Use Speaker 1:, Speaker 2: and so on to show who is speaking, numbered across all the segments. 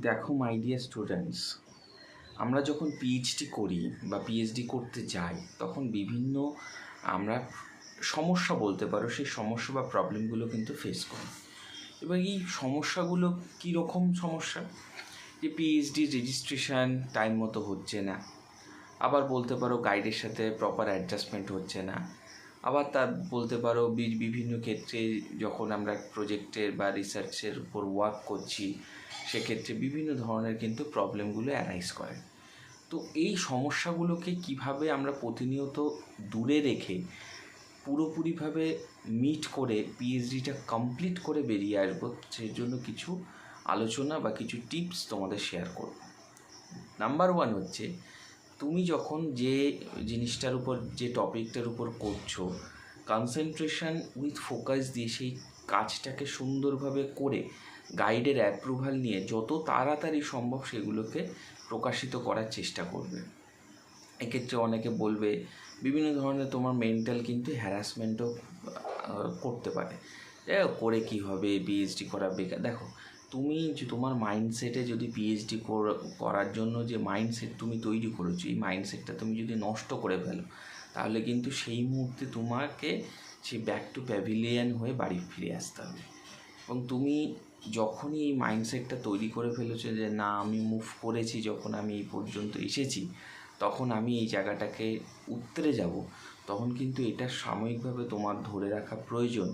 Speaker 1: দেখো my dear students আমরা যখন পিএইচডি করি বা পিএইচডি করতে যাই, তখন বিভিন্ন আমরা সমস্যা বলতে পারো, সেই সমস্যা বা প্রবলেমগুলো কিন্তু ফেস করি। এবার এই সমস্যাগুলো কী রকম সমস্যা? যে পিএইচডি রেজিস্ট্রেশন টাইম মতো হচ্ছে না। আবার বলতে পারো গাইডের সাথে প্রপার অ্যাডজাস্টমেন্ট হচ্ছে না। আবার তার বলতে পারো বিভিন্ন ক্ষেত্রে যখন আমরা প্রজেক্টের বা রিসার্চের উপর ওয়ার্ক করছি, সেক্ষেত্রে বিভিন্ন ধরনের কিন্তু প্রবলেমগুলো অ্যারাইজ করে তো এই সমস্যাগুলোকে কীভাবে আমরা প্রতিনিয়ত দূরে রেখে পুরোপুরিভাবে মিট করে পিএইচডিটা কমপ্লিট করে বেরিয়ে আসব সেই জন্য কিছু আলোচনা বা কিছু টিপস তোমাদের শেয়ার করব। নাম্বার ওয়ান হচ্ছে তুমি যখন যে জিনিসটার উপর, যে টপিকটার উপর করছ কনসেন্ট্রেশন উইথ ফোকাস দিয়ে সেই কাজটাকে সুন্দরভাবে করে গাইডের অ্যাপ্রুভাল নিয়ে যত তাড়াতাড়ি সম্ভব সেগুলোকে প্রকাশিত করার চেষ্টা করবে। এক্ষেত্রে অনেকে বলবে, বিভিন্ন ধরনের তোমার মেন্টাল কিন্তু হ্যারাসমেন্টও করতে পারে। করে কী হবে? পিএইচডি করা বেকার দেখো তুমি যে তোমার মাইন্ডসেটে যদি পিএইচডি করার জন্য যে মাইন্ডসেট তুমি তৈরি করেছ, এই মাইন্ডসেটটা তুমি যদি নষ্ট করে ফেলো, তাহলে কিন্তু সেই মুহূর্তে তোমাকে সেই ব্যাক টু প্যাভিলিয়ন হয়ে বাড়ি ফিরে আসতে হবে। এবং তুমি যখনই এই মাইন্ডসেটটা তৈরি করে ফেলেছো যে না, আমি মুভ করেছি যখন আমি এই পর্যন্ত এসেছি, তখন আমি এই জায়গাটাকে উত্তরে যাব, তখন কিন্তু এটা সাময়িকভাবে তোমার ধরে রাখা প্রয়োজন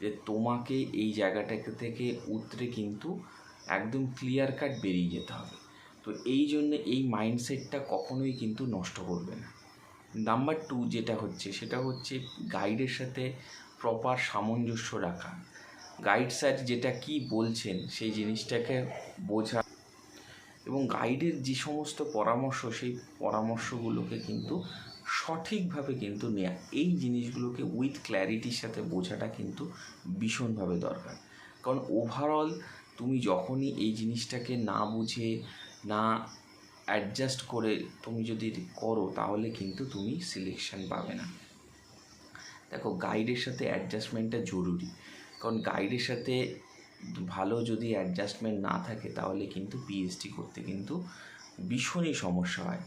Speaker 1: যে তোমাকে এই জায়গাটাকে থেকে উতরে কিন্তু একদম ক্লিয়ার কাট বেরিয়ে যেতে হবে। তো এই জন্য এই মাইন্ডসেটটা কখনোই কিন্তু নষ্ট করবে না। নাম্বার টু যেটা হচ্ছে, সেটা হচ্ছে গাইডের সাথে প্রপার সামঞ্জস্য রাখা। গাইড স্যার যেটা কি বলছেন, সেই জিনিসটাকে বোঝা এবং গাইডের যে সমস্ত পরামর্শ, সেই পরামর্শগুলোকে কিন্তু সঠিকভাবে কিন্তু নেওয়া এই জিনিসগুলোকে উইথ ক্ল্যারিটির সাথে বোঝাটা কিন্তু ভীষণভাবে দরকার। কারণ ওভারঅল তুমি যখনই এই জিনিসটাকে না বুঝে, না অ্যাডজাস্ট করে তুমি যদি করো, তাহলে কিন্তু তুমি সিলেকশন পাবে না। দেখো গাইডের সাথে অ্যাডজাস্টমেন্টটা জরুরি। কারণ গাইডের সাথে ভালো যদি অ্যাডজাস্টমেন্ট না থাকে, তাহলে কিন্তু পিএইচডি করতে কিন্তু ভীষণই সমস্যা হয়।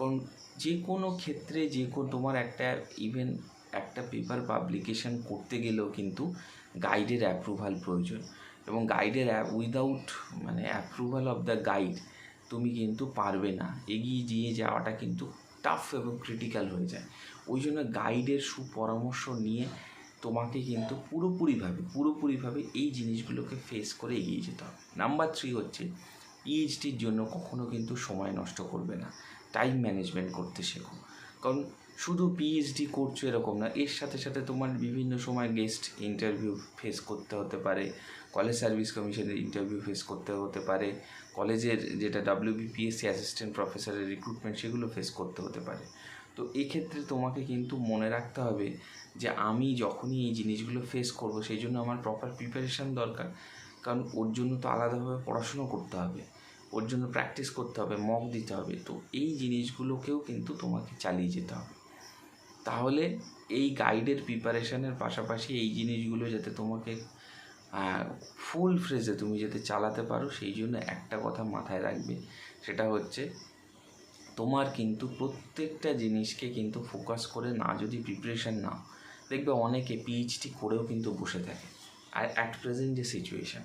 Speaker 1: কারণ যে কোনো ক্ষেত্রে যে তোমার একটা ইভেন একটা পেপার পাবলিকেশন করতে গেলেও কিন্তু গাইডের অ্যাপ্রুভাল প্রয়োজন। এবং গাইডের উইদাউট মানে অ্যাপ্রুভাল অফ দ্য গাইড তুমি কিন্তু পারবে না। এগিয়ে দিয়ে যাওয়াটা কিন্তু টাফ এবং ক্রিটিক্যাল হয়ে যায়। ওই জন্য গাইডের সুপরামর্শ নিয়ে তোমাকে কিন্তু পুরোপুরিভাবে পুরোপুরিভাবে এই জিনিসগুলোকে ফেস করে এগিয়ে যেতে হবে। নাম্বার থ্রি হচ্ছে পিএইচডির জন্য কখনো কিন্তু সময় নষ্ট করবে না। টাইম ম্যানেজমেন্ট করতে শেখো। কারণ শুধু পিএইচডি করছ এরকম না, এর সাথে সাথে তোমার বিভিন্ন সময় গেস্ট ইন্টারভিউ ফেস করতে হতে পারে কলেজ সার্ভিস কমিশনের ইন্টারভিউ ফেস করতে হতে পারে, কলেজের যেটা ডাব্লিউবিপিএসসি অ্যাসিস্ট্যান্ট প্রফেসরের রিক্রুটমেন্ট সেগুলো ফেস করতে হতে পারে। তো এক্ষেত্রে তোমাকে কিন্তু মনে রাখতে হবে যে আমি যখনই এই জিনিসগুলো ফেস করব, সেই জন্য আমার প্রপার প্রিপারেশান দরকার। কারণ ওর জন্য তো আলাদাভাবে পড়াশুনো করতে হবে। ওর জন্য প্র্যাকটিস করতে হবে মক দিতে হবে। তো এই জিনিসগুলোকেও কিন্তু তোমাকে চালিয়ে যেতে হবে। তাহলে এই গাইডের প্রিপারেশানের পাশাপাশি এই জিনিসগুলো যাতে তোমাকে ফুল ফ্রেজে তুমি যাতে চালাতে পারো, সেই জন্য একটা কথা মাথায় রাখবে। সেটা হচ্ছে, তোমার কিন্তু প্রত্যেকটা জিনিসকে কিন্তু ফোকাস করে না, যদি প্রিপারেশান নাও। দেখবে অনেকে পিএইচডি করেও কিন্তু বসে থাকে। আর অ্যাট প্রেজেন্ট যে সিচুয়েশান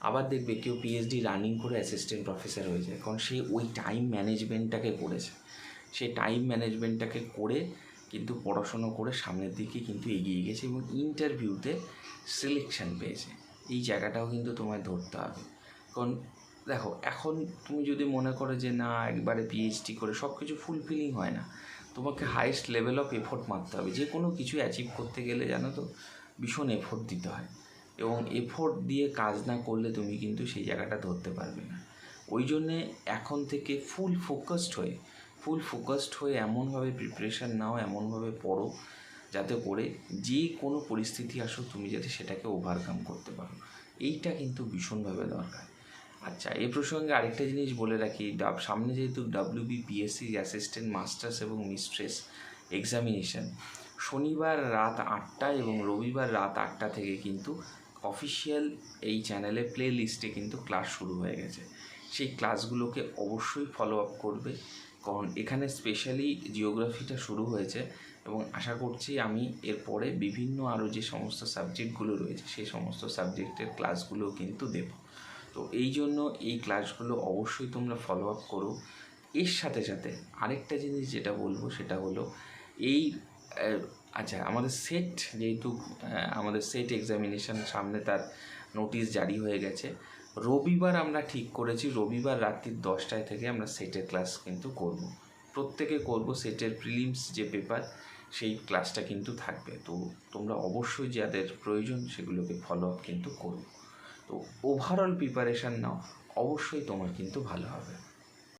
Speaker 1: আবার দেখবে কেউ পিএইচডি রানিং করে অ্যাসিস্ট্যান্ট প্রফেসর হয়ে যায়। কারণ সে ওই টাইম ম্যানেজমেন্টটাকে করেছে। সে টাইম ম্যানেজমেন্টটাকে করে কিন্তু পড়াশুনো করে সামনের দিকে কিন্তু এগিয়ে গেছে এবং ইন্টারভিউতে সিলেকশন পেয়েছে। এই জায়গাটাও কিন্তু তোমায় ধরতে হবে। কারণ দেখো, এখন তুমি যদি মনে করো যে না, একবারে পিএইচডি করে সব কিছু ফুলফিলিং হয় না, তোমাকে হাইয়েস্ট লেভেল অফ এফোর্ট মারতে হবে। যে কোনো কিছু অ্যাচিভ করতে গেলে জানো তো ভীষণ এফোর্ট দিতে হয়। এবং এফোর্ট দিয়ে কাজ না করলে তুমি কিন্তু সেই জায়গাটা ধরতে পারবে না। ওই জন্যে এখন থেকে ফুল ফোকাসড হয়ে ফুল ফোকাসড হয়ে এমনভাবে প্রিপারেশান নাও, এমনভাবে পড়ো, যাতে করে যে কোনো পরিস্থিতি আসো তুমি যাতে সেটাকে ওভারকাম করতে পারো। এইটা কিন্তু ভীষণভাবে দরকার। আচ্ছা এ প্রসঙ্গে আরেকটা জিনিস বলে রাখি সামনে যেহেতু ডাব্লিউবিপিএসসি অ্যাসিস্ট্যান্ট মাস্টার্স এবং মিস্ট্রেস এক্সামিনেশন শনিবার রাত আটটা এবং রবিবার রাত আটটা থেকে কিন্তু অফিসিয়াল এই চ্যানেলে প্লে লিস্টে কিন্তু ক্লাস শুরু হয়ে গেছে। সেই ক্লাসগুলোকে অবশ্যই ফলো আপ করবে, কারণ এখানে স্পেশালি জিওগ্রাফিটা শুরু হয়েছে এবং আশা করছি আমি এরপরে বিভিন্ন আরও যে সমস্ত সাবজেক্টগুলো রয়েছে, সেই সমস্ত সাবজেক্টের ক্লাসগুলোও কিন্তু দেব। তো এই জন্য এই ক্লাসগুলো অবশ্যই তোমরা ফলো আপ করো। এর সাথে সাথে আরেকটা জিনিস যেটা বলব সেটা হলো, এই আচ্ছা আমাদের সেট যেহেতু আমাদের সেট এক্সামিনেশন সামনে তার নোটিশ জারি হয়ে গেছে। রবিবার আমরা ঠিক করেছি, রবিবার রাত্রির দশটায় থেকে আমরা সেটের ক্লাস কিন্তু করব। প্রত্যেকে করব সেটের প্রিলিমস যে পেপার সেই ক্লাসটা কিন্তু থাকবে। তো তোমরা অবশ্যই যাদের প্রয়োজন সেগুলোকে ফলো আপ কিন্তু করো। তো ওভারঅল প্রিপারেশান নাও, অবশ্যই তোমার কিন্তু ভালো হবে।